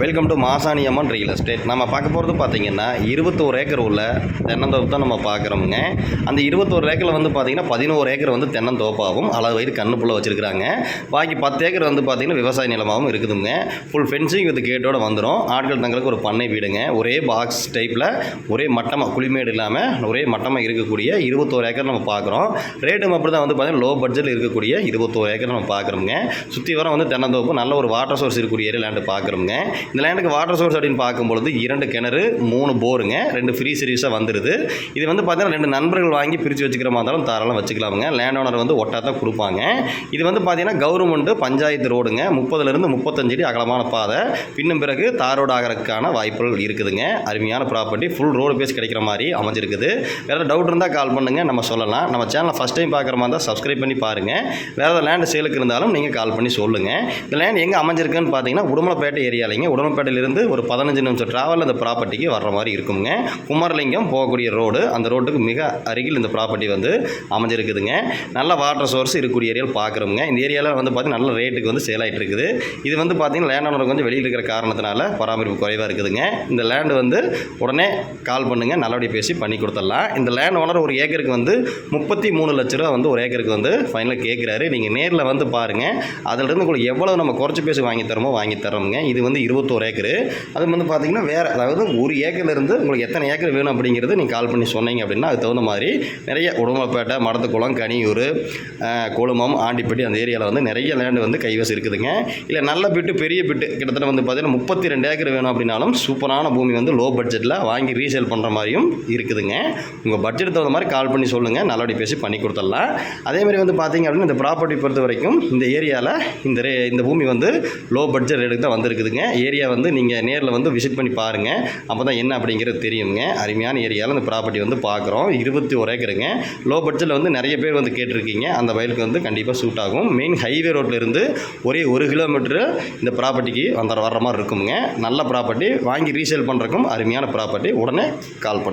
Welcome to Masani Amman real estate நம்ம பார்க்க போகிறது பார்த்தீங்கன்னா இருபத்தோரு ஏக்கர் உள்ள தென்னந்தோப்பு தான் நம்ம பார்க்குறோமுங்க. அந்த இருபத்தோரு ஏக்கரில் வந்து பார்த்தீங்கன்னா பதினோரு ஏக்கர் வந்து தென்னந்தோப்பாகவும் அளவு வயிறு கண்ணுப்புள்ள வச்சுருக்காங்க பாக்கி பத்து ஏக்கர் வந்து பார்த்திங்கன்னா விவசாய நிலமாகவும் இருக்குதுங்க. ஃபுல் ஃபென்சிங் வித் கேட்டோட வந்துடும் ஆட்கள் தங்களுக்கு ஒரு பண்ணை வீடுங்க. ஒரே பாக்ஸ் டைப்பில் ஒரே மட்டமாக குளிமேடு இல்லாமல் ஒரே மட்டமாக இருக்கக்கூடிய இருபத்தோரு ஏக்கர் நம்ம பார்க்குறோம். ரேட்டும் அப்படி தான் வந்து பார்த்தீங்கன்னா லோ பட்ஜெட்டில் இருக்கக்கூடிய இருபத்தோரு ஏக்கர் நம்ம பார்க்குறோங்க சுற்றி வர வந்து தென்னந்தோப்பு நல்ல ஒரு வாட்டர் சோர்ஸ் இருக்கக்கூடிய ஏரியா லேண்டு பார்க்குறோங்க இந்த லேண்டுக்கு வாட்டர் சோர்ஸ் அப்படின்னு பார்க்கும்பொழுது இரண்டு கிணறு மூணு போருங்க ரெண்டு ஃப்ரீ சர்வீஸாக வந்துடுது இது வந்து பார்த்தீங்கன்னா ரெண்டு நண்பர்கள் வாங்கி பிரித்து வச்சுக்கிற மாதிரி இருந்தாலும் தாராளம் வச்சுக்கலாமுங்க. லேண்ட் ஓனர் வந்து ஒட்டா தான் கொடுப்பாங்க. இது வந்து பார்த்தீங்கன்னா கவர்மெண்ட்டு பஞ்சாயத்து ரோடுங்க. முப்பதுலேருந்து முப்பத்தஞ்சு அடி அகலமான பாதை. பின்னும் பிறகு தார் ரோடு ஆகிறதுக்கான வாய்ப்புகள் இருக்குதுங்க. அருமையான ப்ராப்பர்ட்டி ஃபுல் ரோடு பேஸ் கிடைக்கிற மாதிரி அமைஞ்சிருக்குது. வேறு டவுட் இருந்தால் கால் பண்ணுங்கள் நம்ம சொல்லலாம். நம்ம சேனலை ஃபஸ்ட் டைம் பார்க்குற மாதிரி தான் சப்ஸ்கிரைப் பண்ணி பாருங்கள் வேறு ஏதாவது லேண்டு சேலுக்கு இருந்தாலும் நீங்கள் கால் பண்ணி சொல்லுங்கள் இந்த லேண்ட் எங்கே அமைஞ்சிருக்குன்னு பார்த்தீங்கன்னா உடுமலைப்பேட்டை ஏரியாலைங்க உடம்பேட்டையிலிருந்து ஒரு பதினஞ்சு நிமிஷம் ட்ராவல் அந்த ப்ராப்பர்ட்டிக்கு வர்ற மாதிரி இருக்குங்க குமாரலிங்கம் போகக்கூடிய ரோடு அந்த ரோட்டுக்கு மிக அருகில் இந்த ப்ராப்பர்ட்டி வந்து அமைஞ்சிருக்குதுங்க. நல்ல வாட்டர் சோர்ஸ் இருக்கக்கூடிய ஏரியாவில் பார்க்குறோங்க இந்த ஏரியாவில் வந்து பார்த்தீங்கன்னா நல்ல ரேட்டுக்கு வந்து சேல் ஆகிட்டு இருக்குது இது வந்து பார்த்தீங்கன்னா லேண்ட் ஓனருக்கு வந்து வெளியில் இருக்கிற காரணத்தினால பராமரிப்பு குறைவாக இருக்குதுங்க. இந்த லேண்டு வந்து உடனே கால் பண்ணுங்கள் நல்லபடியாக பேசி பண்ணி கொடுத்துடலாம். இந்த லேண்ட் ஓனர் ஒரு ஏக்கருக்கு வந்து முப்பத்தி மூணு லட்ச ரூபா வந்து ஒரு ஏக்கருக்கு வந்து ஃபைனலாக கேட்குறாரு நீங்கள் நேரில் வந்து பாருங்கள் அதிலிருந்து உங்களுக்கு எவ்வளோ நம்ம குறைச்சி பேசி வாங்கி தரோமோ வாங்கி தரோமுங்க இது வந்து இருபத்தோரு ஏக்கரு. அது வந்து பார்த்தீங்கன்னா வேறு அதாவது ஒரு ஏக்கர்லேருந்து உங்களுக்கு எத்தனை ஏக்கர் வேணும் அப்படிங்கிறது நீங்கள் கால் பண்ணி சொன்னீங்க அப்படின்னா அதுக்கு தகுந்த மாதிரி நிறைய உடுமலைப்பேட்டை மடத்துக்குளம் கனியூர் அஹ், கொழுமம் ஆண்டிப்பட்டி அந்த ஏரியாவில் வந்து நிறைய லேண்டு வந்து கைவசம் இருக்குதுங்க. இல்லை நல்ல பிட்டு பெரிய பிட்டு கிட்டத்தட்ட வந்து பார்த்தீங்கன்னா முப்பத்தி ரெண்டு ஏக்கர் வேணும் அப்படின்னாலும் சூப்பரான பூமி வந்து லோ பட்ஜெட்டில் வாங்கி ரீசேல் பண்ணுற மாதிரியும் இருக்குதுங்க. உங்கள் பட்ஜெட் தகுந்த மாதிரி கால் பண்ணி சொல்லுங்கள் நல்லபடி பேசி பண்ணி கொடுத்துடலாம். அதேமாதிரி வந்து பார்த்தீங்க அப்படின்னா இந்த ப்ராப்பர்ட்டி பொறுத்த வரைக்கும் இந்த ஏரியாவில் இந்த ரே இந்த பூமி வந்து லோ பட்ஜெட் ரேட்டுக்கு தான் வந்திருக்குதுங்க. ஏரியா வந்து நீங்கள் நேரில் வந்து விசிட் பண்ணி பாருங்கள் அப்போ தான் என்ன அப்படிங்கிறது தெரியுங்க. அருமையான ஏரியாவில் இந்த ப்ராப்பர்ட்டி வந்து பார்க்குறோம் இருபத்தி ஒரு ஏக்கருங்க லோ பட்ஜெட்டில் வந்து நிறைய பேர் வந்து கேட்டிருக்கீங்க. அந்த வயலுக்கு வந்து கண்டிப்பாக சூட் ஆகும். மெயின் ஹைவே ரோட்டில் இருந்து ஒரே ஒரு கிலோமீட்டரு இந்த ப்ராப்பர்ட்டிக்கு வந்து வர்ற மாதிரி இருக்குங்க நல்ல ப்ராப்பர்ட்டி வாங்கி ரீசேல் பண்ணுறக்கும் அருமையான ப்ராப்பர்ட்டி உடனே கால் பண்ணுங்க.